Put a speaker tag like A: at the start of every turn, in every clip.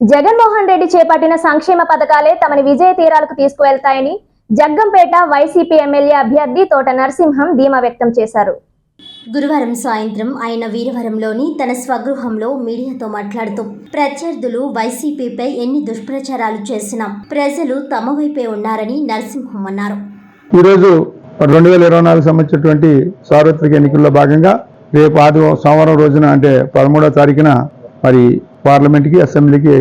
A: జగన్మోహన్ రెడ్డి చేపట్టిన సంక్షేమ పథకాలే తమని విజయ తీరాలకు తీసుకువెళ్తాయని జగ్గంపేట వైసీపీ ఎమ్మెల్యే అభ్యర్థి తోట నరసింహం ధీమా వ్యక్తం చేశారు.
B: గురువారం సాయంత్రం ఆయన వీరవరంలోని తన స్వగృహంలో మీడియాతో మాట్లాడుతూ ప్రత్యర్థులు వైసీపీపై ఎన్ని దుష్ప్రచారాలు చేసినా ప్రజలు తమ వైపే ఉన్నారని నరసింహం అన్నారు.
C: ఈరోజు రెండు వేల ఇరవై నాలుగు సంబంధించినటువంటి సార్వత్రిక ఎన్నికల్లో భాగంగా రేపు ఆదివారం సోమవారం రోజున అంటే పదమూడవ తారీఖున మరి పార్లమెంట్కి అసెంబ్లీకి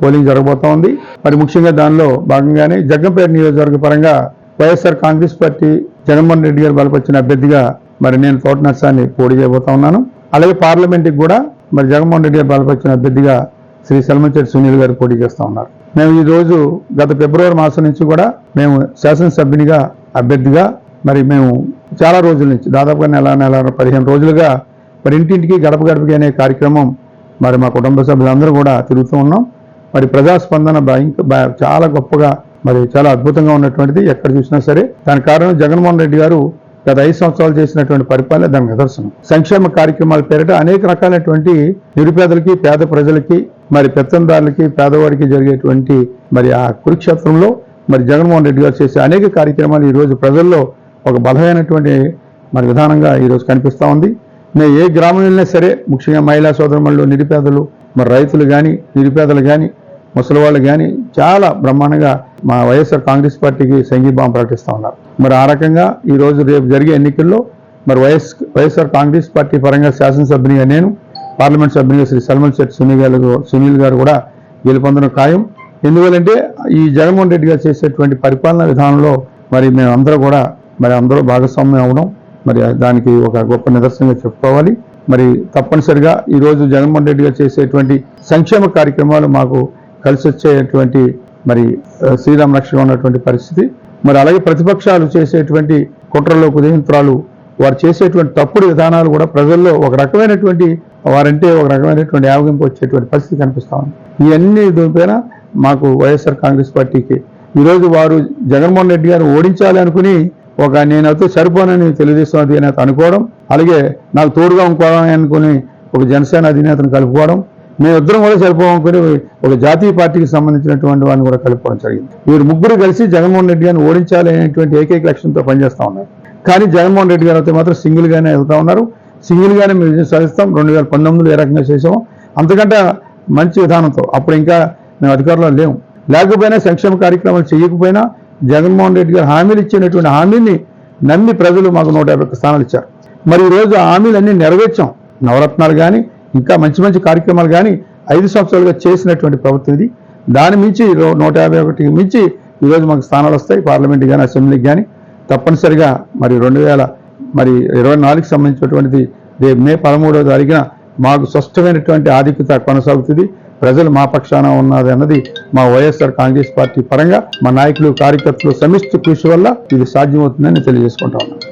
C: పోలింగ్ జరగబోతా ఉంది మరి ముఖ్యంగా దానిలో భాగంగానే జగ్గంపేట నియోజకవర్గ పరంగా వైఎస్ఆర్ కాంగ్రెస్ పార్టీ జగన్మోహన్ రెడ్డి గారు బలపరిచిన అభ్యర్థిగా మరి నేను తోట నర్సాన్ని పోటీ చేయబోతా ఉన్నాను. అలాగే పార్లమెంట్కి కూడా మరి జగన్మోహన్ రెడ్డి గారు బలపరిచిన అభ్యర్థిగా శ్రీ సల్మంచెట్టి సునీల్ గారు పోటీ చేస్తూ ఉన్నారు. మేము ఈ రోజు గత ఫిబ్రవరి మాసం నుంచి కూడా మేము శాసనసభ్యునిగా అభ్యర్థిగా మరి మేము చాలా రోజుల నుంచి దాదాపుగా నెల నెల పదిహేను రోజులుగా మరి ఇంటింటికి గడప గడపకి అనే కార్యక్రమం మరి మా కుటుంబ సభ్యులందరూ కూడా తిరుగుతూ ఉన్నాం. మరి ప్రజాస్పందన భయంక చాలా గొప్పగా మరి చాలా అద్భుతంగా ఉన్నటువంటిది ఎక్కడ చూసినా సరే. దాని కారణం జగన్మోహన్ రెడ్డి గారు గత ఐదు సంవత్సరాలు చేసినటువంటి పరిపాలన దాని నిదర్శనం. సంక్షేమ కార్యక్రమాల పేరిట అనేక రకాలైనటువంటి నిరుపేదలకి పేద ప్రజలకి మరి పెత్తందారులకి పేదవాడికి జరిగేటువంటి మరి ఆ కురుక్షేత్రంలో మరి జగన్మోహన్ రెడ్డి గారు చేసే అనేక కార్యక్రమాలు ఈరోజు ప్రజల్లో ఒక బలమైనటువంటి మరి విధానంగా ఈరోజు కనిపిస్తూ ఉంది. మేము ఏ గ్రామం వెళ్ళినా సరే ముఖ్యంగా మహిళా సోదరులు నిరుపేదలు మరి రైతులు కానీ నిరుపేదలు కానీ ముసలివాళ్ళు కానీ చాలా బ్రహ్మాండంగా మా వైఎస్ఆర్ కాంగ్రెస్ పార్టీకి సంఘీభావం ప్రకటిస్తూ ఉన్నారు. మరి ఆ రకంగా ఈరోజు రేపు జరిగే ఎన్నికల్లో మరి వైఎస్ వైఎస్ఆర్ కాంగ్రెస్ పార్టీ పరంగా శాసనసభ్యునిగా నేను పార్లమెంట్ సభ్యునిగా శ్రీ సల్మన్ శెట్టి సునీల్ గారు సునీల్ గారు కూడా గెలుపొందడం ఖాయం. ఎందువల్లంటే ఈ జగన్మోహన్ రెడ్డి గారు చేసేటువంటి పరిపాలనా విధానంలో మరి మేము అందరూ కూడా మరి అందరూ భాగస్వామ్యం అవడం మరి దానికి ఒక గొప్ప నిదర్శనంగా చెప్పుకోవాలి. మరి తప్పనిసరిగా ఈరోజు జగన్మోహన్ రెడ్డి గారు చేసేటువంటి సంక్షేమ కార్యక్రమాలు మాకు కలిసి వచ్చేటువంటి మరి శ్రీరామ రక్షగా ఉన్నటువంటి పరిస్థితి. మరి అలాగే ప్రతిపక్షాలు చేసేటువంటి కుట్రలో కుదయంత్రాలు వారు చేసేటువంటి తప్పుడు విధానాలు కూడా ప్రజల్లో ఒక రకమైనటువంటి వారంటే ఒక రకమైనటువంటి యావగింపు వచ్చేటువంటి పరిస్థితి కనిపిస్తా ఉంది. ఇవన్నీ దూపైన మాకు వైఎస్ఆర్ కాంగ్రెస్ పార్టీకి ఈరోజు వారు జగన్మోహన్ రెడ్డి గారు ఓడించాలి అనుకుని ఒక నేనైతే సరిపోనని తెలుగుదేశం అధినేత అనుకోవడం అలాగే నాకు తోడుగా ఇంకోవాలని అనుకుని ఒక జనసేన అధినేతను కలుపుకోవడం మేమిద్దరం కూడా సరిపోవనుకుని ఒక జాతీయ పార్టీకి సంబంధించినటువంటి వాడిని కూడా కలుపుకోవడం జరిగింది. వీరు ముగ్గురు కలిసి జగన్మోహన్ రెడ్డి గారిని ఓడించాలి అనేటువంటి ఏకైక లక్ష్యంతో పనిచేస్తా ఉన్నారు. కానీ జగన్మోహన్ రెడ్డి గారు అయితే మాత్రం సింగిల్గానే వెళ్తా ఉన్నారు. సింగిల్గానే మేము విజయం సాధిస్తాం. రెండు వేల పంతొమ్మిదిలో ఏ రకంగా చేసాము అంతకంటే మంచి విధానంతో. అప్పుడు ఇంకా మేము అధికారంలో లేము. లేకపోయినా సంక్షేమ కార్యక్రమాలు చేయకపోయినా జగన్మోహన్ రెడ్డి గారు హామీలు ఇచ్చినటువంటి హామీని నమ్మి ప్రజలు మాకు నూట యాభై స్థానాలు ఇచ్చారు. మరి ఈరోజు రోజు హామీలన్నీ నెరవేర్చాం. నవరత్నాలు కానీ ఇంకా మంచి మంచి కార్యక్రమాలు కానీ ఐదు సంవత్సరాలుగా చేసినటువంటి ప్రభుత్వం ఇది. దాని మించి రో- నూట యాభై ఒకటికి మించి ఈరోజు మాకు స్థానాలు వస్తాయి పార్లమెంట్ కానీ అసెంబ్లీకి కానీ తప్పనిసరిగా మరి రెండు వేల మరి ఇరవై నాలుగుకి సంబంధించినటువంటిది రేపు మే పదమూడవ తారీఖున మాకు స్పష్టమైనటువంటి ఆధిక్యత కొనసాగుతుంది. ప్రజలు మా పక్షాన ఉన్నది అన్నది మా వైఎస్ఆర్ కాంగ్రెస్ పార్టీ పరంగా మా నాయకులు కార్యకర్తలు సమిష్టి కృషి వల్ల ఇది సాధ్యమవుతుందని తెలియజేసుకుంటా